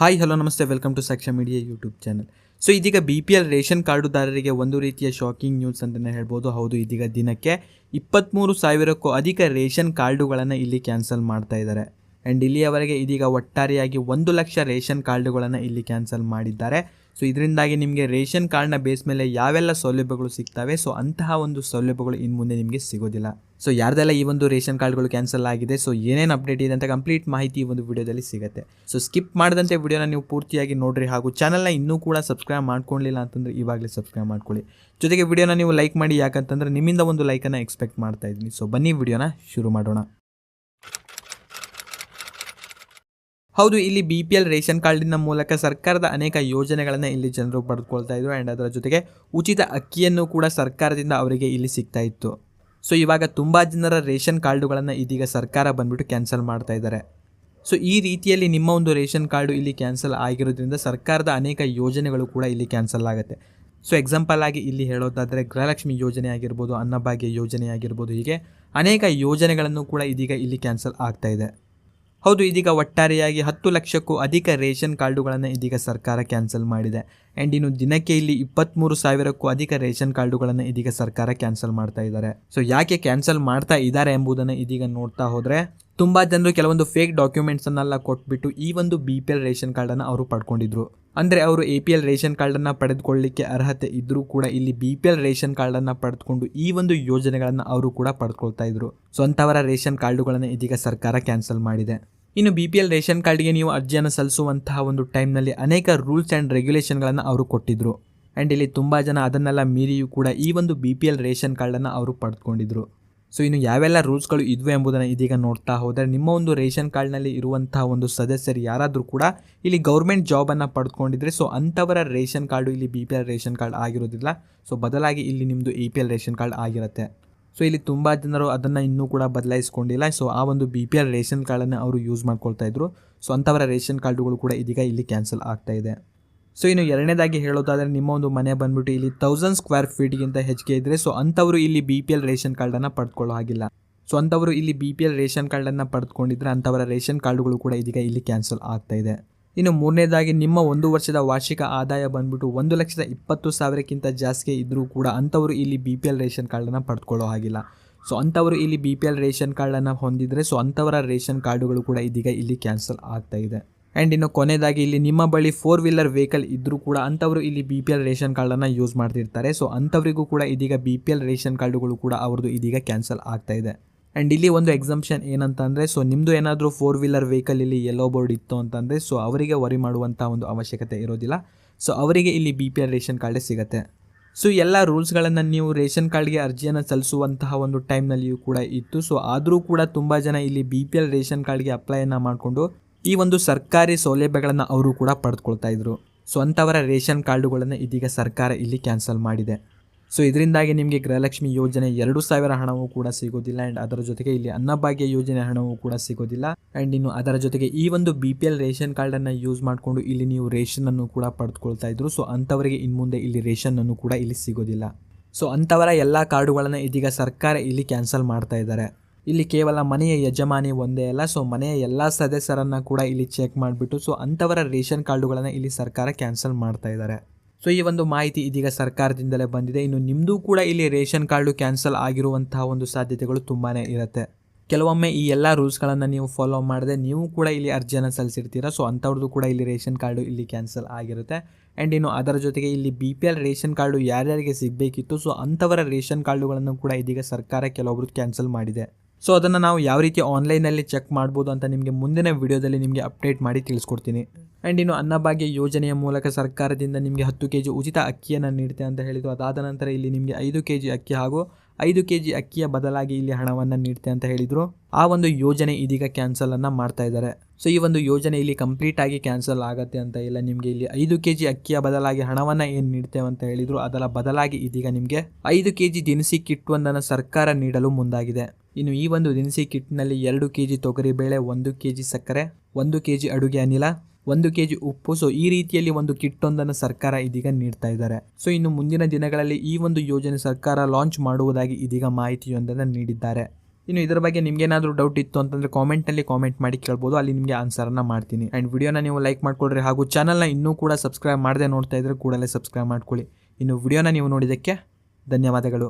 Hi hello ನಮಸ್ತೆ. Welcome to Sakshya media YouTube channel so ಇದೀಗ B P L ration ಕಾರ್ಡುದಾರರಿಗೆ ಒಂದು ರೀತಿಯ ಶಾಕಿಂಗ್ ನ್ಯೂಸ್ ಅಂತಲೇ ಹೇಳ್ಬೋದು. ಹೌದು, ಇದೀಗ ದಿನಕ್ಕೆ ಇಪ್ಪತ್ತ್ಮೂರು ಸಾವಿರಕ್ಕೂ ಅಧಿಕ ರೇಷನ್ ಕಾರ್ಡುಗಳನ್ನು ಇಲ್ಲಿ ಕ್ಯಾನ್ಸಲ್ ಮಾಡ್ತಾ ಇದ್ದಾರೆ. ಆ್ಯಂಡ್ ಇಲ್ಲಿಯವರೆಗೆ ಇದೀಗ ಒಟ್ಟಾರೆಯಾಗಿ ಒಂದು ಲಕ್ಷ ರೇಷನ್ ಕಾರ್ಡುಗಳನ್ನು ಇಲ್ಲಿ ಕ್ಯಾನ್ಸಲ್ ಮಾಡಿದ್ದಾರೆ. ಸೊ ಇದರಿಂದಾಗಿ ನಿಮಗೆ ರೇಷನ್ ಕಾರ್ಡ್ನ ಬೇಸ್ ಮೇಲೆ ಯಾವೆಲ್ಲ ಸೌಲಭ್ಯಗಳು ಸಿಗ್ತವೆ? ಸೊ ಅಂತಹ ಒಂದು ಸೌಲಭ್ಯಗಳು ಇನ್ನು ಮುಂದೆ ನಿಮಗೆ ಸಿಗೋದಿಲ್ಲ. ಸೊ ಯಾರ್ದೆಲ್ಲ ಈ ಒಂದು ರೇಷನ್ ಕಾರ್ಡ್ಗಳು ಕ್ಯಾನ್ಸಲ್ ಆಗಿದೆ? ಸೊ ಏನೇನು ಅಪ್ಡೇಟ್ ಇದೆ ಅಂತ ಕಂಪ್ಲೀಟ್ ಮಾಹಿತಿ ಈ ಒಂದು ವಿಡಿಯೋದಲ್ಲಿ ಸಿಗುತ್ತೆ. ಸೊ ಸ್ಕಿಪ್ ಮಾಡದಂತೆ ವಿಡಿಯೋನ ನೀವು ಪೂರ್ತಿಯಾಗಿ ನೋಡ್ರಿ ಹಾಗೂ ಚಾನಲ್ನ ಇನ್ನೂ ಕೂಡ ಸಬ್ಸ್ಕ್ರೈಬ್ ಮಾಡ್ಕೊಳ್ಳಿಲ್ಲ ಅಂತಂದ್ರೆ ಇವಾಗಲೇ ಸಬ್ಸ್ಕ್ರೈಬ್ ಮಾಡ್ಕೊಳ್ಳಿ. ಜೊತೆಗೆ ವಿಡಿಯೋನ ನೀವು ಲೈಕ್ ಮಾಡಿ ಯಾಕಂತಂದ್ರೆ ನಿಮ್ಮಿಂದ ಒಂದು ಲೈಕನ್ನು ಎಕ್ಸ್ಪೆಕ್ಟ್ ಮಾಡ್ತಾ ಇದ್ದೀನಿ. ಸೊ ಬನ್ನಿ ವಿಡಿಯೋನ ಶುರು ಮಾಡೋಣ. ಹೌದು, ಇಲ್ಲಿ ಬಿ ಪಿ ಎಲ್ ರೇಷನ್ ಕಾರ್ಡಿನ ಮೂಲಕ ಸರ್ಕಾರದ ಅನೇಕ ಯೋಜನೆಗಳನ್ನು ಇಲ್ಲಿ ಜನರು ಪಡೆದುಕೊಳ್ತಾ ಇದ್ರು. ಆ್ಯಂಡ್ ಅದರ ಜೊತೆಗೆ ಉಚಿತ ಅಕ್ಕಿಯನ್ನು ಕೂಡ ಸರ್ಕಾರದಿಂದ ಅವರಿಗೆ ಇಲ್ಲಿ ಸಿಗ್ತಾ ಇತ್ತು. ಸೊ ಇವಾಗ ತುಂಬ ಜನರ ರೇಷನ್ ಕಾರ್ಡುಗಳನ್ನು ಇದೀಗ ಸರ್ಕಾರ ಬಂದ್ಬಿಟ್ಟು ಕ್ಯಾನ್ಸಲ್ ಮಾಡ್ತಾ ಇದ್ದಾರೆ. ಸೊ ಈ ರೀತಿಯಲ್ಲಿ ನಿಮ್ಮ ಒಂದು ರೇಷನ್ ಕಾರ್ಡು ಇಲ್ಲಿ ಕ್ಯಾನ್ಸಲ್ ಆಗಿರೋದ್ರಿಂದ ಸರ್ಕಾರದ ಅನೇಕ ಯೋಜನೆಗಳು ಕೂಡ ಇಲ್ಲಿ ಕ್ಯಾನ್ಸಲ್ ಆಗುತ್ತೆ. ಸೊ ಎಕ್ಸಾಂಪಲ್ ಆಗಿ ಇಲ್ಲಿ ಹೇಳೋದಾದರೆ ಗೃಹಲಕ್ಷ್ಮಿ ಯೋಜನೆ ಆಗಿರ್ಬೋದು, ಅನ್ನಭಾಗ್ಯ ಯೋಜನೆ ಆಗಿರ್ಬೋದು, ಹೀಗೆ ಅನೇಕ ಯೋಜನೆಗಳನ್ನು ಕೂಡ ಇದೀಗ ಇಲ್ಲಿ ಕ್ಯಾನ್ಸಲ್ ಆಗ್ತಾ ಇದೆ. ಹೌದು, ಇದೀಗ ಒಟ್ಟಾರೆಯಾಗಿ ಹತ್ತು ಲಕ್ಷಕ್ಕೂ ಅಧಿಕ ರೇಷನ್ ಕಾರ್ಡುಗಳನ್ನು ಇದೀಗ ಸರ್ಕಾರ ಕ್ಯಾನ್ಸಲ್ ಮಾಡಿದೆ. ಆ್ಯಂಡ್ ಇನ್ನು ದಿನಕ್ಕೆ ಇಲ್ಲಿ ಇಪ್ಪತ್ತ್ಮೂರು ಸಾವಿರಕ್ಕೂ ಅಧಿಕ ರೇಷನ್ ಕಾರ್ಡುಗಳನ್ನು ಇದೀಗ ಸರ್ಕಾರ ಕ್ಯಾನ್ಸಲ್ ಮಾಡ್ತಾ ಇದ್ದಾರೆ. ಸೊ, ಯಾಕೆ ಕ್ಯಾನ್ಸಲ್ ಮಾಡ್ತಾ ಇದ್ದಾರೆ ಎಂಬುದನ್ನು ಇದೀಗ ನೋಡ್ತಾ ಹೋದರೆ, ತುಂಬ ಜನರು ಕೆಲವೊಂದು ಫೇಕ್ ಡಾಕ್ಯುಮೆಂಟ್ಸನ್ನೆಲ್ಲ ಕೊಟ್ಬಿಟ್ಟು ಈ ಒಂದು ಬಿ ಪಿ ಎಲ್ ರೇಷನ್ ಕಾರ್ಡನ್ನು ಅವರು ಪಡ್ಕೊಂಡಿದ್ರು. ಅಂದರೆ ಅವರು ಎ ಪಿ ಎಲ್ ರೇಷನ್ ಕಾರ್ಡನ್ನು ಪಡೆದುಕೊಳ್ಳಲಿಕ್ಕೆ ಅರ್ಹತೆ ಇದ್ದರೂ ಕೂಡ ಇಲ್ಲಿ ಬಿ ಪಿ ಎಲ್ ರೇಷನ್ ಕಾರ್ಡನ್ನು ಪಡೆದುಕೊಂಡು ಈ ಒಂದು ಯೋಜನೆಗಳನ್ನು ಅವರು ಕೂಡ ಪಡ್ಕೊಳ್ತಾ ಇದ್ರು. ಸ್ವಂತವರ ರೇಷನ್ ಕಾರ್ಡುಗಳನ್ನು ಇದೀಗ ಸರ್ಕಾರ ಕ್ಯಾನ್ಸಲ್ ಮಾಡಿದೆ. ಇನ್ನು ಬಿ ಪಿ ಎಲ್ ರೇಷನ್ ಕಾರ್ಡ್ಗೆ ನೀವು ಅರ್ಜಿಯನ್ನು ಸಲ್ಲಿಸುವಂತಹ ಒಂದು ಟೈಮ್ನಲ್ಲಿ ಅನೇಕ ರೂಲ್ಸ್ ಆ್ಯಂಡ್ ರೆಗ್ಯುಲೇಷನ್ಗಳನ್ನು ಅವರು ಕೊಟ್ಟಿದ್ದರು ಆ್ಯಂಡ್ ಇಲ್ಲಿ ತುಂಬ ಜನ ಅದನ್ನೆಲ್ಲ ಮೀರಿಯೂ ಕೂಡ ಈ ಒಂದು ಬಿ ಪಿ ಎಲ್ ರೇಷನ್ ಕಾರ್ಡನ್ನು ಅವರು ಪಡೆದುಕೊಂಡಿದ್ರು. ಸೊ ಇನ್ನು ಯಾವೆಲ್ಲ ರೂಲ್ಸ್ಗಳು ಇದ್ವು ಎಂಬುದನ್ನು ಇದೀಗ ನೋಡ್ತಾ ಹೋದರೆ ನಿಮ್ಮ ಒಂದು ರೇಷನ್ ಕಾರ್ಡ್ನಲ್ಲಿ ಇರುವಂತಹ ಒಂದು ಸದಸ್ಯರು ಯಾರಾದರೂ ಕೂಡ ಇಲ್ಲಿ ಗೌರ್ಮೆಂಟ್ ಜಾಬನ್ನು ಪಡೆದುಕೊಂಡಿದ್ರೆ ಸೊ ಅಂಥವರ ರೇಷನ್ ಕಾರ್ಡು ಇಲ್ಲಿ B P L ration card ಆಗಿರೋದಿಲ್ಲ. ಸೊ ಬದಲಾಗಿ ಇಲ್ಲಿ ನಿಮ್ಮದು A P L ration card ಆಗಿರುತ್ತೆ. ಸೊ ಇಲ್ಲಿ ತುಂಬ ಜನರು ಅದನ್ನು ಇನ್ನೂ ಕೂಡ ಬದಲಾಯಿಸ್ಕೊಂಡಿಲ್ಲ. ಸೊ ಆ ಒಂದು ಬಿ ಪಿ ಎಲ್ ರೇಷನ್ ಕಾರ್ಡನ್ನು ಅವರು ಯೂಸ್ ಮಾಡ್ಕೊಳ್ತಾ ಇದ್ರು. ಸೊ ಅಂಥವರ ರೇಷನ್ ಕಾರ್ಡುಗಳು ಕೂಡ ಇದೀಗ ಇಲ್ಲಿ ಕ್ಯಾನ್ಸಲ್ ಆಗ್ತಾ ಇದೆ. ಸೊ ಇನ್ನು ಎರಡನೇದಾಗಿ ಹೇಳೋದಾದರೆ ನಿಮ್ಮ ಒಂದು ಮನೆ ಬಂದ್ಬಿಟ್ಟು ಇಲ್ಲಿ ತೌಸಂಡ್ ಸ್ಕ್ವೇರ್ ಫೀಟ್ಗಿಂತ ಹೆಚ್ಚಿಗೆ ಇದ್ದರೆ ಸೊ ಅಂಥವರು ಇಲ್ಲಿ ಬಿ ಪಿ ಎಲ್ ರೇಷನ್ ಕಾರ್ಡನ್ನು ಪಡ್ಕೊಳ್ಳೋ ಹಾಗಿಲ್ಲ. ಸೊ ಅಂಥವರು ಇಲ್ಲಿ ಬಿ ಪಿ ಎಲ್ ರೇಷನ್ ಕಾರ್ಡನ್ನು ಪಡೆದುಕೊಂಡಿದ್ರೆ ಅಂಥವರ ರೇಷನ್ ಕಾರ್ಡುಗಳು ಕೂಡ ಇದೀಗ ಇಲ್ಲಿ ಕ್ಯಾನ್ಸಲ್ ಆಗ್ತಾ ಇದೆ. ಇನ್ನು ಮೂರನೇದಾಗಿ ನಿಮ್ಮ ಒಂದು ವರ್ಷದ ವಾರ್ಷಿಕ ಆದಾಯ ಬಂದ್ಬಿಟ್ಟು ಒಂದು ಲಕ್ಷದ ಇಪ್ಪತ್ತು ಸಾವಿರಕ್ಕಿಂತ ಜಾಸ್ತಿ ಇದ್ದರೂ ಕೂಡ ಅಂಥವರು ಇಲ್ಲಿ ಬಿ ಪಿ ಎಲ್ ರೇಷನ್ ಕಾರ್ಡನ್ನು ಪಡ್ಕೊಳ್ಳೋ ಹಾಗಿಲ್ಲ. ಸೊ ಅಂಥವರು ಇಲ್ಲಿ ಬಿ ಪಿ ಎಲ್ ರೇಷನ್ ಕಾರ್ಡನ್ನು ಹೊಂದಿದರೆ ಸೊ ಅಂಥವರ ರೇಷನ್ ಕಾರ್ಡುಗಳು ಕೂಡ ಇದೀಗ ಇಲ್ಲಿ ಕ್ಯಾನ್ಸಲ್ ಆಗ್ತಾ ಇದೆ. ಆ್ಯಂಡ್ ಇನ್ನು ಕೊನೆಯದಾಗಿ ಇಲ್ಲಿ ನಿಮ್ಮ ಬಳಿ ಫೋರ್ ವೀಲರ್ ವೆಹಿಕಲ್ ಇದ್ದರೂ ಕೂಡ ಅಂಥವರು ಇಲ್ಲಿ ಬಿ ಪಿ ಎಲ್ ರೇಷನ್ ಕಾರ್ಡನ್ನು ಯೂಸ್ ಮಾಡ್ತಿರ್ತಾರೆ. ಸೊ ಅಂಥವರಿಗೂ ಕೂಡ ಇದೀಗ ಬಿ ಪಿ ಎಲ್ ರೇಷನ್ ಕಾರ್ಡುಗಳು ಕೂಡ ಅವ್ರದ್ದು ಇದೀಗ ಕ್ಯಾನ್ಸಲ್ ಆಗ್ತಾ ಇದೆ. ಆ್ಯಂಡ್ ಇಲ್ಲಿ ಒಂದು ಎಕ್ಸಾಮ್ಷನ್ ಏನಂತ ಅಂದರೆ ಸೊ ನಿಮ್ಮದು ಏನಾದರೂ ಫೋರ್ ವೀಲರ್ ವೆಹಿಕಲ್ ಇಲ್ಲಿ ಯೆಲ್ಲೋ ಬೋರ್ಡ್ ಇತ್ತು ಅಂತಂದರೆ ಸೊ ಅವರಿಗೆ ವರಿ ಮಾಡುವಂಥ ಒಂದು ಅವಶ್ಯಕತೆ ಇರೋದಿಲ್ಲ. ಸೊ ಅವರಿಗೆ ಇಲ್ಲಿ ಬಿ ಪಿ ಎಲ್ ರೇಷನ್ ಕಾರ್ಡೇ ಸಿಗುತ್ತೆ. ಸೊ ಎಲ್ಲ ರೂಲ್ಸ್ಗಳನ್ನು ನೀವು ರೇಷನ್ ಕಾರ್ಡ್ಗೆ ಅರ್ಜಿಯನ್ನು ಸಲ್ಲಿಸುವಂತಹ ಒಂದು ಟೈಮ್ನಲ್ಲಿಯೂ ಕೂಡ ಇತ್ತು. ಸೊ ಆದರೂ ಕೂಡ ತುಂಬ ಜನ ಇಲ್ಲಿ ಬಿ ಪಿ ಎಲ್ ರೇಷನ್ ಕಾರ್ಡ್ಗೆ ಅಪ್ಲೈಯನ್ನು ಮಾಡಿಕೊಂಡು ಈ ಒಂದು ಸರ್ಕಾರಿ ಸೌಲಭ್ಯಗಳನ್ನು ಅವರು ಕೂಡ ಪಡೆದುಕೊಳ್ತಾ ಇದ್ರು. ಸೊ ಅಂಥವರ ರೇಷನ್ ಕಾರ್ಡುಗಳನ್ನು ಇದೀಗ ಸರ್ಕಾರ ಇಲ್ಲಿ ಕ್ಯಾನ್ಸಲ್ ಮಾಡಿದೆ. ಸೊ ಇದರಿಂದಾಗಿ ನಿಮಗೆ ಗೃಹಲಕ್ಷ್ಮಿ ಯೋಜನೆ ಎರಡು ಸಾವಿರ ಹಣವೂ ಕೂಡ ಸಿಗೋದಿಲ್ಲ ಆ್ಯಂಡ್ ಅದರ ಜೊತೆಗೆ ಇಲ್ಲಿ ಅನ್ನಭಾಗ್ಯ ಯೋಜನೆ ಹಣವೂ ಕೂಡ ಸಿಗೋದಿಲ್ಲ. ಆ್ಯಂಡ್ ಇನ್ನು ಅದರ ಜೊತೆಗೆ ಈ ಒಂದು ಬಿ ಪಿ ಎಲ್ ರೇಷನ್ ಕಾರ್ಡನ್ನು ಯೂಸ್ ಮಾಡಿಕೊಂಡು ಇಲ್ಲಿ ನೀವು ರೇಷನನ್ನು ಕೂಡ ಪಡೆದುಕೊಳ್ತಾ ಇದ್ರು. ಸೊ ಅಂಥವರಿಗೆ ಇನ್ನು ಮುಂದೆ ಇಲ್ಲಿ ರೇಷನ್ನನ್ನು ಕೂಡ ಇಲ್ಲಿ ಸಿಗೋದಿಲ್ಲ. ಸೊ ಅಂಥವರ ಎಲ್ಲ ಕಾರ್ಡುಗಳನ್ನು ಇದೀಗ ಸರ್ಕಾರ ಇಲ್ಲಿ ಕ್ಯಾನ್ಸಲ್ ಮಾಡ್ತಾ ಇದ್ದಾರೆ. ಇಲ್ಲಿ ಕೇವಲ ಮನೆಯ ಯಜಮಾನಿ ಒಂದೇ ಅಲ್ಲ ಸೊ ಮನೆಯ ಎಲ್ಲ ಸದಸ್ಯರನ್ನು ಕೂಡ ಇಲ್ಲಿ ಚೆಕ್ ಮಾಡಿಬಿಟ್ಟು ಸೊ ಅಂಥವರ ರೇಷನ್ ಕಾರ್ಡುಗಳನ್ನು ಇಲ್ಲಿ ಸರ್ಕಾರ ಕ್ಯಾನ್ಸಲ್ ಮಾಡ್ತಾ ಇದ್ದಾರೆ. ಸೊ ಈ ಒಂದು ಮಾಹಿತಿ ಇದೀಗ ಸರ್ಕಾರದಿಂದಲೇ ಬಂದಿದೆ. ಇನ್ನು ನಿಮ್ಮದು ಕೂಡ ಇಲ್ಲಿ ರೇಷನ್ ಕಾರ್ಡು ಕ್ಯಾನ್ಸಲ್ ಆಗಿರುವಂತಹ ಒಂದು ಸಾಧ್ಯತೆಗಳು ತುಂಬಾ ಇರುತ್ತೆ. ಕೆಲವೊಮ್ಮೆ ಈ ಎಲ್ಲ ರೂಲ್ಸ್ಗಳನ್ನು ನೀವು ಫಾಲೋ ಮಾಡದೆ ನೀವು ಕೂಡ ಇಲ್ಲಿ ಅರ್ಜಿಯನ್ನು ಸಲ್ಲಿಸಿರ್ತೀರ. ಸೊ ಅಂಥವ್ರದ್ದು ಕೂಡ ಇಲ್ಲಿ ರೇಷನ್ ಕಾರ್ಡು ಇಲ್ಲಿ ಕ್ಯಾನ್ಸಲ್ ಆಗಿರುತ್ತೆ. ಆ್ಯಂಡ್ ಇನ್ನು ಅದರ ಜೊತೆಗೆ ಇಲ್ಲಿ B P L ration card ಯಾರ್ಯಾರಿಗೆ ಸಿಗಬೇಕಿತ್ತು. ಸೊ ಅಂಥವರ ರೇಷನ್ ಕಾರ್ಡುಗಳನ್ನು ಕೂಡ ಇದೀಗ ಸರ್ಕಾರ ಕೆಲವೊಬ್ರು ಕ್ಯಾನ್ಸಲ್ ಮಾಡಿದೆ. ಸೊ ಅದನ್ನು ನಾವು ಯಾವ ರೀತಿ ಆನ್ಲೈನಲ್ಲಿ ಚೆಕ್ ಮಾಡ್ಬೋದು ಅಂತ ನಿಮಗೆ ಮುಂದಿನ ವಿಡಿಯೋದಲ್ಲಿ ನಿಮಗೆ ಅಪ್ಡೇಟ್ ಮಾಡಿ ತಿಳಿಸ್ಕೊಡ್ತೀನಿ. ಆ್ಯಂಡ್ ಇನ್ನು ಅನ್ನಭಾಗ್ಯ ಯೋಜನೆಯ ಮೂಲಕ ಸರ್ಕಾರದಿಂದ ನಿಮಗೆ ಹತ್ತು ಕೆ ಜಿ ಉಚಿತ ಅಕ್ಕಿಯನ್ನು ನೀಡುತ್ತೆ ಅಂತ ಹೇಳಿದ್ದು ಅದಾದ ನಂತರ ಇಲ್ಲಿ ನಿಮಗೆ ಐದು ಕೆ ಜಿ ಅಕ್ಕಿ ಹಾಗೂ ಐದು ಕೆ ಜಿ ಅಕ್ಕಿಯ ಬದಲಾಗಿ ಇಲ್ಲಿ ಹಣವನ್ನು ನೀಡುತ್ತೆ ಅಂತ ಹೇಳಿದರು. ಆ ಒಂದು ಯೋಜನೆ ಇದೀಗ ಕ್ಯಾನ್ಸಲನ್ನು ಮಾಡ್ತಾ ಇದ್ದಾರೆ ಸೊ ಈ ಒಂದು ಯೋಜನೆ ಇಲ್ಲಿ ಕಂಪ್ಲೀಟ್ ಆಗಿ ಕ್ಯಾನ್ಸಲ್ ಆಗುತ್ತೆ ಅಂತ ಇಲ್ಲ ನಿಮಗೆ ಇಲ್ಲಿ ಐದು ಕೆ ಜಿ ಅಕ್ಕಿಯ ಬದಲಾಗಿ ಹಣವನ್ನು ಏನು ನೀಡ್ತೇವೆ ಅಂತ ಹೇಳಿದರು. ಅದರ ಬದಲಾಗಿ ಇದೀಗ ನಿಮಗೆ ಐದು ಕೆ ಜಿ ದಿನಸಿ ಕಿಟ್ ಒಂದನ್ನು ಸರ್ಕಾರ ನೀಡಲು ಮುಂದಾಗಿದೆ. ಇನ್ನು ಈ ಒಂದು ದಿನಸಿ ಕಿಟ್ನಲ್ಲಿ ಎರಡು ಕೆ ಜಿ ತೊಗರಿಬೇಳೆ ಒಂದು ಕೆ ಜಿ ಸಕ್ಕರೆ, ಒಂದು ಕೆ ಜಿ ಅಡುಗೆ ಅನಿಲ ಒಂದು ಕೆ ಜಿ ಉಪ್ಪು. ಸೊ ಈ ರೀತಿಯಲ್ಲಿ ಒಂದು ಕಿಟ್ಟೊಂದನ್ನು ಸರ್ಕಾರ ಇದೀಗ ನೀಡ್ತಾ ಇದ್ದಾರೆ. ಸೊ ಇನ್ನು ಮುಂದಿನ ದಿನಗಳಲ್ಲಿ ಈ ಒಂದು ಯೋಜನೆ ಸರ್ಕಾರ ಲಾಂಚ್ ಮಾಡುವುದಾಗಿ ಇದೀಗ ಮಾಹಿತಿಯೊಂದನ್ನು ನೀಡಿದ್ದಾರೆ. ಇನ್ನು ಇದರ ಬಗ್ಗೆ ನಿಮ್ಗೇನಾದರೂ ಡೌಟ್ ಇತ್ತು ಅಂತಂದರೆ ಕಾಮೆಂಟಲ್ಲಿ ಕಾಮೆಂಟ್ ಮಾಡಿ ಕೇಳ್ಬೋದು. ಅಲ್ಲಿ ನಿಮಗೆ ಆನ್ಸರನ್ನು ಮಾಡ್ತೀನಿ. ಆ್ಯಂಡ್ ವಿಡಿಯೋನ ನೀವು ಲೈಕ್ ಮಾಡ್ಕೊಳ್ರಿ. ಹಾಗೂ ಚಾನಲ್ನ ಇನ್ನೂ ಕೂಡ ಸಬ್ಸ್ಕ್ರೈಬ್ ಮಾಡದೆ ನೋಡ್ತಾ ಇದ್ರೆ ಕೂಡಲೇ ಸಬ್ಸ್ಕ್ರೈಬ್ ಮಾಡ್ಕೊಳ್ಳಿ. ಇನ್ನು ವಿಡಿಯೋನ ನೀವು ನೋಡಿದ್ದಕ್ಕೆ ಧನ್ಯವಾದಗಳು.